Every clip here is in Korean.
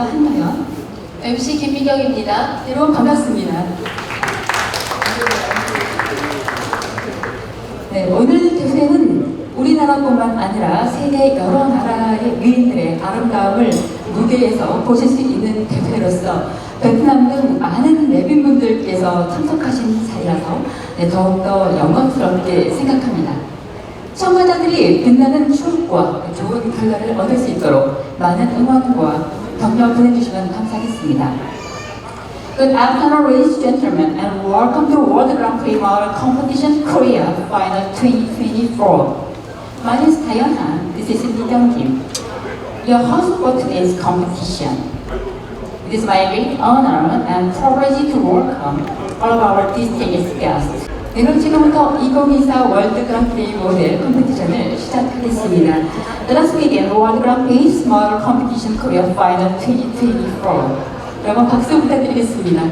아나운서 한나연. MC 김미경입니다. 여러분 반갑습니다. 네, 오늘 대회는 우리나라뿐만 아니라 세계 여러 나라의 위인들의 아름다움을 무대에서 보실 수 있는 대회로서 베트남 등 많은 내빈분들께서 참석하신 자리라서 네, 더욱더 영광스럽게 생각합니다. 참가자들이 빛나는 추억과 좋은 결과를 얻을 수 있도록 많은 응원과 격려 보내주시면 감사하겠습니다. Good afternoon, ladies and gentlemen, and welcome to World Grand Prix Model Competition Korea Final 2024. My name is Taeyeon Han. This is Lee Young Kim, your host for today's competition. It is my great honor and privilege to welcome all of our distinguished guests. 네, 그럼 지금부터 2024 월드 그랑프리 모델 컴피티션을 시작하겠습니다. Let us begin World Grand Prix Model Competition Korea Final 2024. 여러분 박수 부탁드리겠습니다.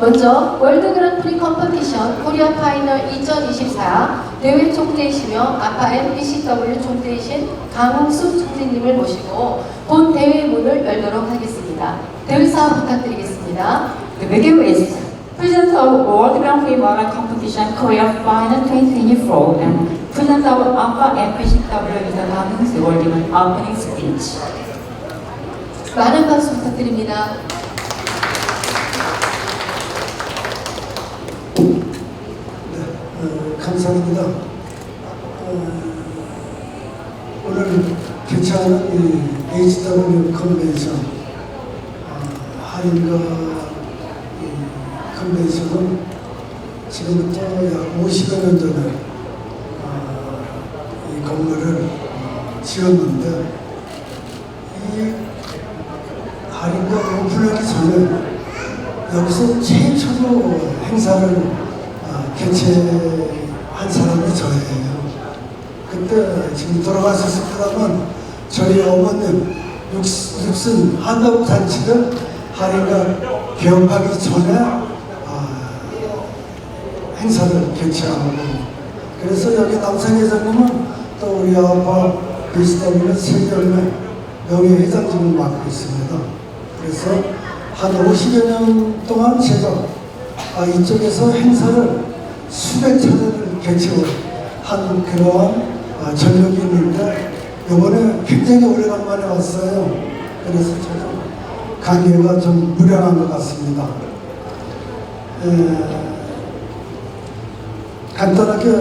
먼저 월드 그랑프리 컴퍼티션 코리아 파이널 2024 대회 총재이시며 아파 NBCW 총재이신 강홍수 총재님을 모시고 본 대회 문을 열도록 하겠습니다. 대회사 부탁드리겠습니다. The video is President of World Grand Model Competition Korea Final 2024 and President of APA FPCW is announcing the world opening speech. 많은 박수 부탁드립니다. 어, 감사합니다. 어, 오늘 개최하는 이 HW 컨벤션, 어, 한인가 이 컨벤션은 지금부터 약 50여 년 전에 어, 이 건물을 어, 지었는데 이 할인가 오픈하기 전에 여기서 최초로 행사를 아, 개최한 사람이 저예요. 그때 지금 돌아가셨습니다만 저희 어머님 육, 육순 한가국 잔치를 할인가 개업하기 전에 아, 행사를 개최하고 그래서 여기 남상 회장님은 또 우리 아빠 비스타민의 세계열매 명예회장직을 맡고 있습니다. 그래서 한 50여 년 동안 제가 아, 이쪽에서 행사를 수백 차례를 개최한 그러한 아, 전력이 있는데 이번에 굉장히 오래간만에 왔어요. 그래서 좀 강의가 좀 무량한 것 같습니다. 에, 간단하게 에,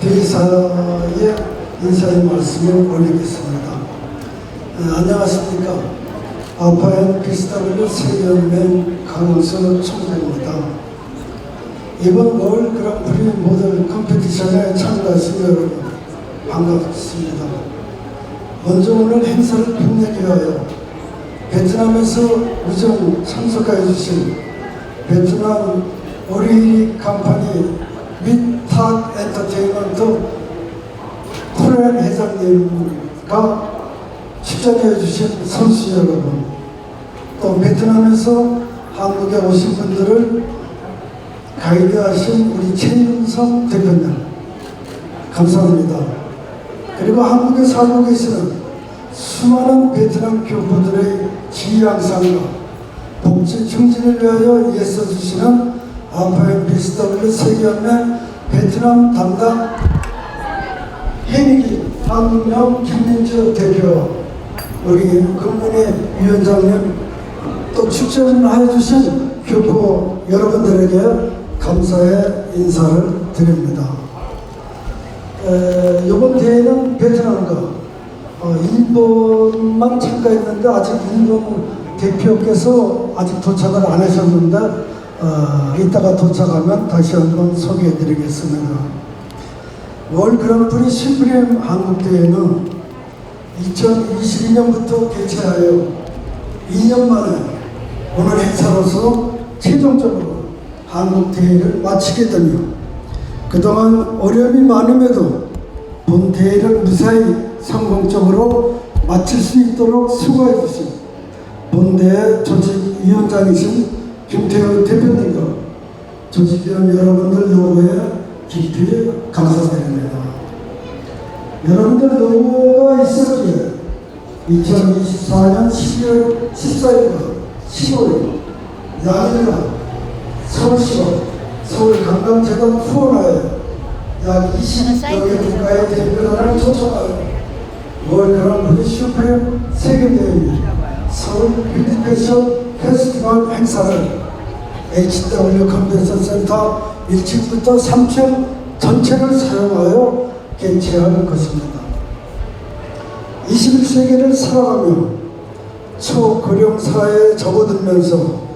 대사의 인사의 말씀을 올리겠습니다. 에, 안녕하십니까. 아파엔 비스타블 세연맨 강원수 총재입니다. 이번 월 그랑프리 모델 컴피티션에 참가하신 여러분 반갑습니다. 먼저 오늘 행사를 빛내기 위하여 베트남에서 우정 참석해 주신 베트남 오리리 컴퍼니 및탁 엔터테인먼트 프렌 회장님과 출전해 주신 선수 여러분, 또 베트남에서 한국에 오신 분들을 가이드하신 우리 최윤석 대표님, 감사합니다. 그리고 한국에 살고 계시는 수많은 베트남 교포들의 지향상과 복지 증진을 위하여 애써주시는 아파의 BSW 세계연맹 베트남 담당 해미기 황명 김민주 대표 우리 금문의 위원장님 또 출전하여 주신 교포 여러분들에게 감사의 인사를 드립니다. 에, 이번 대회는 베트남과 어, 일본만 참가했는데 아직 일본 대표께서 아직 도착을 안 하셨는데 어, 이따가 도착하면 다시 한번 소개해 드리겠습니다. 월 그랑프리 심브리엠 한국대회는 2022년부터 개최하여 2년 만에 오늘 행사로서 최종적으로 한국대회를 마치게 되며 그동안 어려움이 많음에도 본 대회를 무사히 성공적으로 마칠 수 있도록 수고해 주신 본대회 조직위원장이신 김태현 대표님과 조직위원 여러분들 요구에 깊이 감사드립니다. 여러분들 노고가 있었기에 2024년 12월 14일과 15일 양일간 서울시와 서울관광재단 후원하에 약 20여 개 국가의 대표단을 초청하여 월드랑 브리슈프의 세계대회 서울 뷰티패션 페스티벌 행사를 HW 컨벤션 센터 1층부터 3층 전체를 사용하여 개최할 것입니다. 21세기를 살아가며 초고령 사회에 접어들면서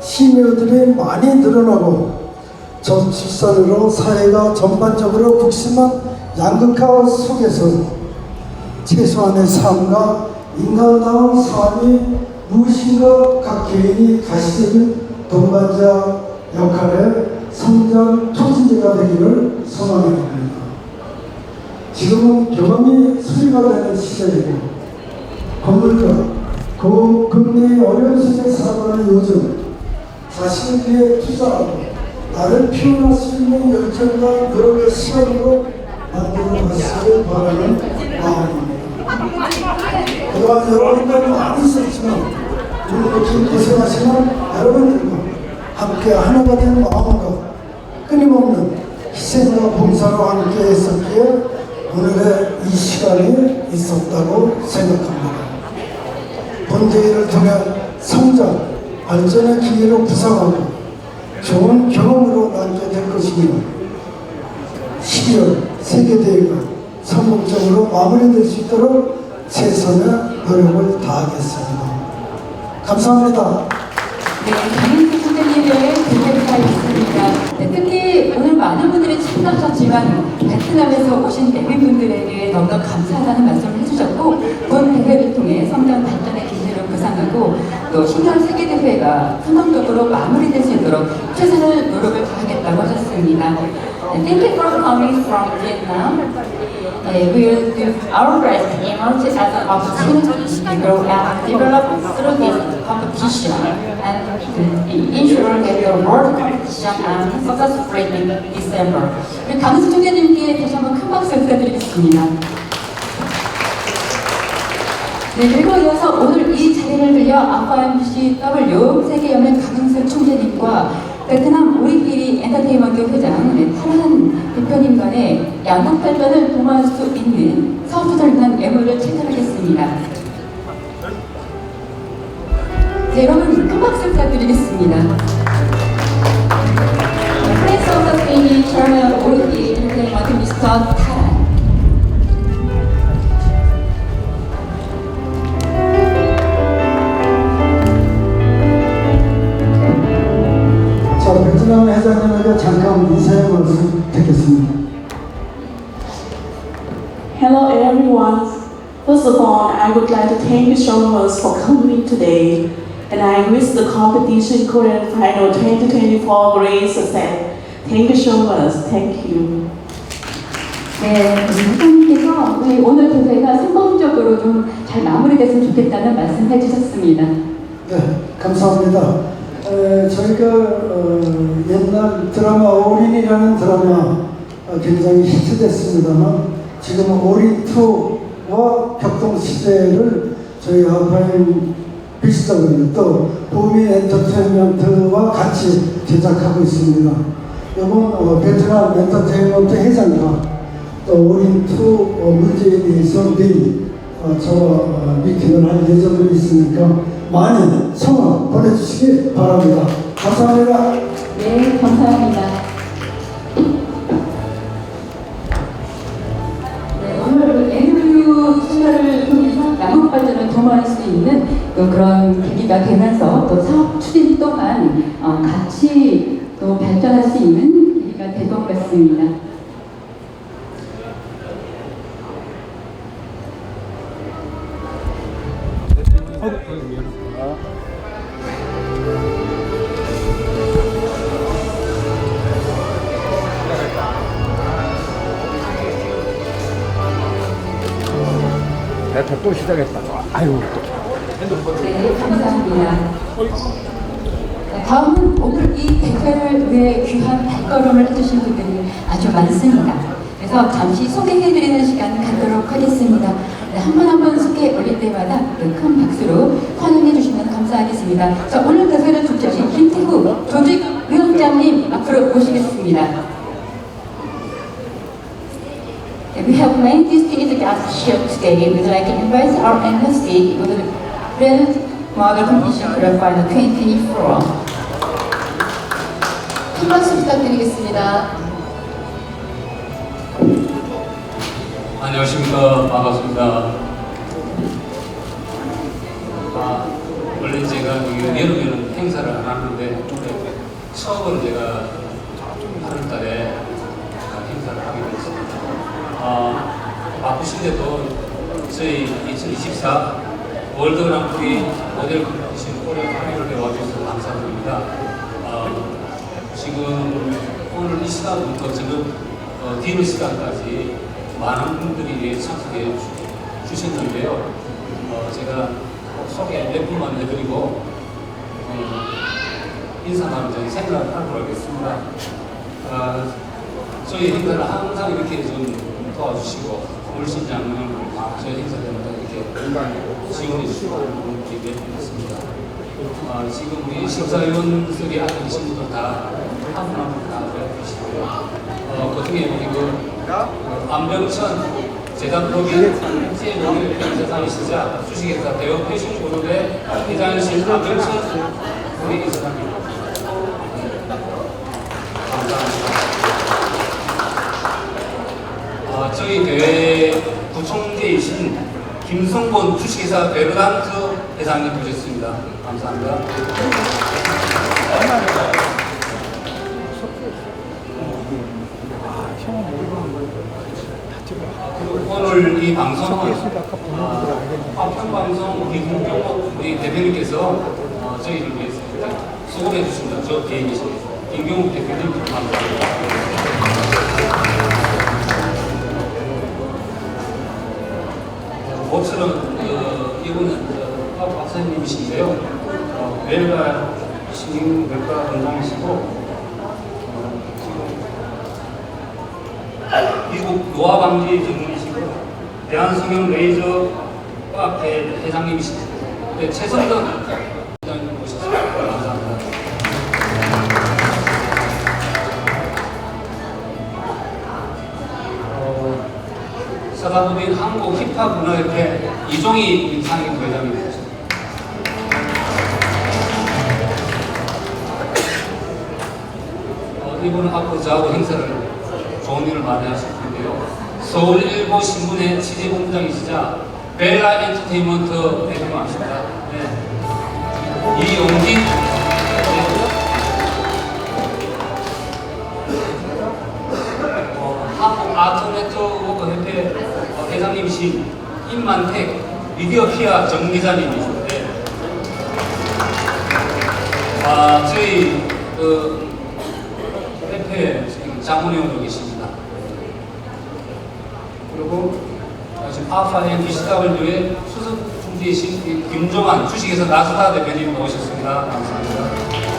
시니어들이 많이 늘어나고 저출산으로 사회가 전반적으로 국심한 양극화 속에서 최소한의 삶과 인간다운 삶이 무엇인가 각 개인이 가시적인 동반자 역할의 성장 촉진제가 되기를 소망해 봅니다. 지금은 경험이 수리가 되는 시대이고 건물과 고금리의 어려운 세계 살아가는 요즘 위해 투자하고 나를 표현할 수 있는 열정과 노력의 시간으로 만들어 가시길 바라는 마음입니다. 그동안 여러분들 많이 있었지만 오늘 긴 고생하시는 여러분들과 함께 하나가 된 마음과 끊임없는 희생과 봉사로 함께 했었기에 오늘의 이 시간이 있었다고 생각합니다. 본대회를 통해 성장, 발전의 기회로 부상하고 좋은 경험으로 남게 될 것이기를 12월 세계대회가 성공적으로 마무리될 수 있도록 최선의 노력을 다하겠습니다. 감사합니다. 네, 강인수 선생님의 대회가 있습니다. 네, 특히 오늘 많은 분들이 참가하셨지만 베트남에서 오신 내빈분들에게 너무나 감사하다는 말씀을 해주셨고 본 대회를 통해 성장 발전의 기회를 구상하고 또 12월 세계대회가 성공적으로 마무리될 수 있도록 최선의 노력을 다하겠다고 하셨습니다. 네, Thank you for coming from Vietnam. Uh, we will do our best to as an opportunity to grow and develop through this competition and to ensure that your world competition and successfully in December. 우리 강수 총재님께 다시 한번 큰 박수 부탁드리겠습니다. 네, 그리고 이어서 오늘 이 자리를 빌려 아빠MCW 세계연맹 강은슬 총재님과 베트남 우리끼리 엔터테인먼트 회장 네, 타란 대표님 간의 양국 발전을 도모할 수 있는 위한 예물을 채택하겠습니다. 네, 여러분 큰 박수 부탁드리겠습니다. 프레스 오브 스페인이 of 우리끼리 엔터테인먼트 미스터 타란 자, 베트남 회장님에게 잠깐 인사의 말씀 듣겠습니다. Hello everyone. First of all, I would like to thank you so much for coming today. And I wish the competition Korean Final 2024 great success. Thank you so much. Thank you. 네, 회장님께서 우리 오늘 대회가 성공적으로 좀 잘 마무리됐으면 좋겠다는 말씀 해주셨습니다. 네, 감사합니다. 에, 저희가 어, 옛날 드라마 올인이라는 드라마 어, 굉장히 히트됐습니다만 지금은 올인2와 격동시대를 저희 아파인 비스더블 또 보미 엔터테인먼트와 같이 제작하고 있습니다. 이번 어, 베트남 엔터테인먼트 회장과 또 올인2 어, 대해서 내일 어, 저와 어, 미팅을 할 예정이 있으니까 많은 성원 보내주시기 바랍니다. 감사합니다. 네, 감사합니다. 네, 오늘 NU 투자를 통해서 발전을 도모할 수 있는 또 그런 계기가 되면서 또 사업 추진 또한 어, 같이 또 발전할 수 있는 계기가 될 것 같습니다. 대표 또 시작했다. 아유 또. 네, 감사합니다. 네, 다음은 오늘 이 대회를 위해 귀한 발걸음을 해주신 분들이 아주 많습니다. 그래서 잠시 소개해드리는 시간 갖도록 하겠습니다. 네, 한번 한 번 소개 올릴 때마다 네, 큰 박수로 환영해 주시면 감사하겠습니다. 자, 오늘 대회를 주최하신 김태후 조직위원장님 앞으로 모시겠습니다. And we have many distinguished guests here today. We'd like to invite our embassy with the Grand Model Competition Final 2024. 큰 박수 부탁드리겠습니다. 안녕하십니까 반갑습니다. 아, 원래 제가 그 여름에는 행사를 안 하는데 처음으로 제가 8월달에 행사를 하게 됐습니다. 아, 바쁘신데도 저희 2024 월드 그랑프리 모델 컴피티션 코리아 파리를 와주셔서 감사드립니다. 아, 지금 오늘 이 시간부터 지금 어, 뒤로 시간까지 많은 분들이 참석해 주- 주셨는데요. 어, 제가 꼭 소개 몇 분만 해드리고 어, 인사 나누자 생각을 하고 가겠습니다. 아, 저희 행사를 항상 이렇게 좀 도와주시고 물신장은 저희 행사 때마다 이렇게 지원해 주시고 분들이 몇분 있습니다. 아, 지금 우리 심사위원들이 앞에 계신 분들 다한 분한분다 계시고요. 어, 그 중에 우리 그 안병천 재단 법인 제공을 세상이시자 주식회사 대우 패션 그룹의 회장이신 안병천 우리 감사합니다. 어, 저희 대회 부총재이신 김성곤 주식회사 베르단트 회장님 모셨습니다. 감사합니다. 오늘 이 방송은 어, 화평 방송 우리 김경호 우리 대표님께서 어, 저희를 위해서 수고해 주신다. 저 뒤에 계신 김경호 대표님 감사합니다. 모처럼 어, 이분은 어, 박 박사님이신데요. 어, 웰가 신경외과 원장이시고 어, 지금 미국 노화 방지 전문이시고 대한성형 레이저과 회- 회장님이시고 네, 최선덕 사단법인 한국 힙합 문화협회 이종희 상임 회장입니다. 어, 이분은 앞으로 저하고 행사를 좋은 일을 많이 하실 텐데요. 서울일보 신문의 취재본부장이시자 벨라 엔터테인먼트 대표님이십니다. 네. 이용진 협회 어, 회장님이신 임만택 미디어 피아 정기자님이신데 아, 저희 그 협회 지금 자문위원으로 계십니다. 그리고 어, 지금 아파 MBCW의 수석 중재이신 김종환 주식회사 나스다 대표님 모셨습니다. 감사합니다.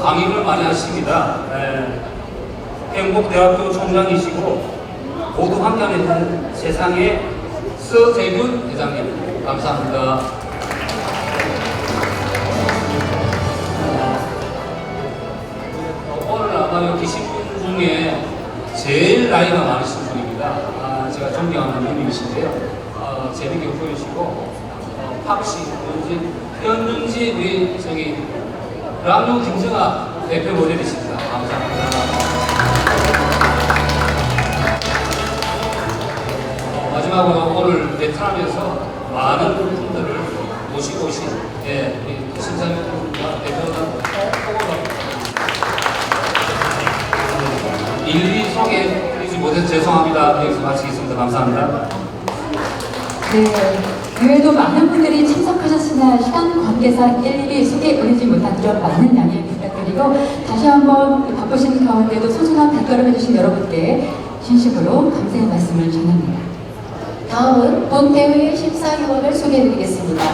강의를 많이 하십니다. 예. 행복대학교 총장이시고 모두 함께하는 세상의 서재균 회장님 감사합니다. 어, 오늘 아마 계신 분 중에 제일 나이가 많으신 분입니다. 아, 제가 존경하는 분이신데요. 어, 재밌게 보이시고 어, 현준지 우리 저기 랑루 김정아 대표 모델이십니다. 감사합니다. 어, 마지막으로 오늘 베트남에서 많은 분들을 모시고 오신 예, 우리 심사위원과 대표단 포고가 일일이 소개해드리지 못해서 죄송합니다. 여기서 마치겠습니다. 감사합니다. 네, 이외에도 많은 분들이 참석하셨으나 시간 관계상 일일이 소개 올리지 못한 점 많은 양해 부탁드리고 다시 한번 바쁘신 가운데도 소중한 답변을 해주신 여러분께 진심으로 감사의 말씀을 전합니다. 다음은 본 대회의 심사위원을 소개해드리겠습니다.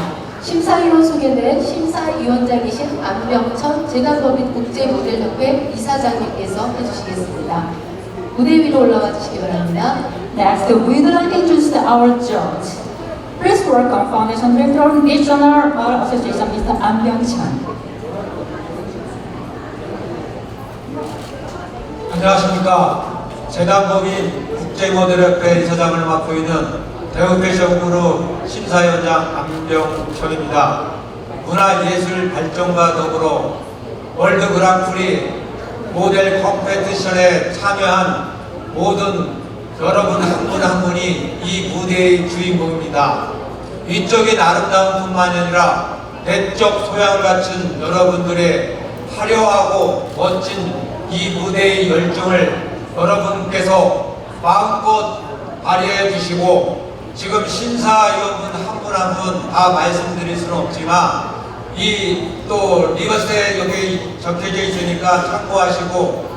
심사위원 소개는 심사위원장이신 안병천 재단법인 국제모델협회 이사장님께서 해주시겠습니다. 무대 위로 올라와 주시기 바랍니다. Next, we'd like to introduce our judge. Please welcome Foundation Director, National Model Association, Mr. An Byung-chan. 안녕하십니까. 재단법인 국제모델협회 이사장을 맡고 있는 대우패션그룹 심사위원장 안병천입니다. 문화예술 발전과 더불어 월드 그랑프리 모델 컴페티션에 참여한 모든 여러분 한분한 분이 이 무대의 주인공입니다. 위적인 아름다움뿐만 아니라 내적 소양을 갖춘 여러분들의 화려하고 멋진 이 무대의 열정을 여러분께서 마음껏 발휘해 주시고 지금 심사위원분 한 분 한 분 다 말씀드릴 수는 없지만 이 또 리버스에 여기 적혀져 있으니까 참고하시고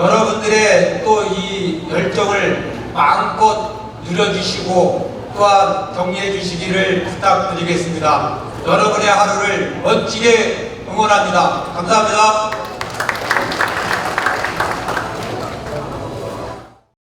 여러분들의 또 이 열정을 마음껏 누려주시고 또한 격려해 주시기를 부탁드리겠습니다. 여러분의 하루를 멋지게 응원합니다. 감사합니다.